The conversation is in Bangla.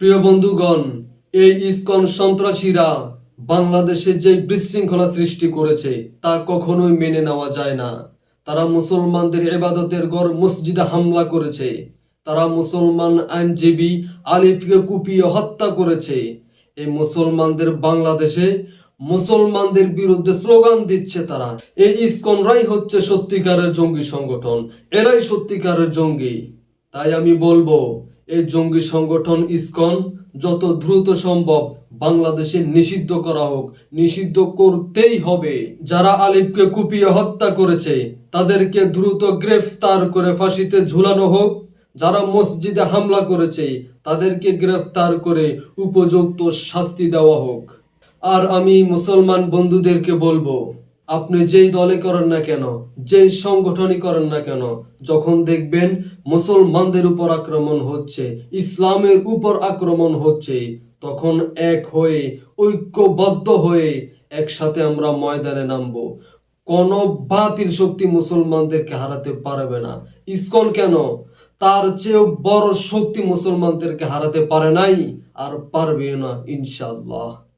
প্রিয় বন্ধুগণ, এই ইসকন সন্ত্রাসীরা বাংলাদেশে যে বিশৃঙ্খলা সৃষ্টি করেছে, তা কখনোই মেনে নেওয়া যায় না। তারা মুসলমানদের ইবাদতের গড় মসজিদে হামলা করেছে। তারা মুসলমান আইনজীবী আলিফকে কুপিয়ে হত্যা করেছে। এই মুসলমানদের বাংলাদেশে মুসলমানদের বিরুদ্ধে স্লোগান দিচ্ছে তারা। এই ইসকনরাই হচ্ছে সত্যিকারের জঙ্গি সংগঠন, এরাই সত্যিকারের জঙ্গি। তাই আমি বলব এই জঙ্গি সংগঠন ইসকন যত দ্রুত সম্ভব বাংলাদেশে নিষিদ্ধ করা হোক, নিষিদ্ধ করতেই হবে। যারা আলিফকে কুপিয়ে হত্যা করেছে, তাদেরকে দ্রুত গ্রেফতার করে ফাঁসিতে ঝুলানো হোক। যারা মসজিদে হামলা করেছে, তাদেরকে গ্রেফতার করে উপযুক্ত শাস্তি দেওয়া হোক। আর আমি মুসলমান বন্ধুদেরকে বলব আপনি যেই দলে করেন না কেন, যেই সংগঠনই করেন না কেন, যখন দেখবেন মুসলমানদের উপর আক্রমণ হচ্ছে, ইসলামের উপর আক্রমণ হচ্ছে, তখন এক হয়ে, ঐক্যবদ্ধ হয়ে একসাথে আমরা ময়দানে নামবো। কোন বাতিল শক্তি মুসলমানদেরকে হারাতে পারবে না। ইসকন কেন? তার চেয়েও বড় শক্তি মুসলমানদেরকে হারাতে পারে নাই, আর পারবে না, ইনশাআল্লাহ।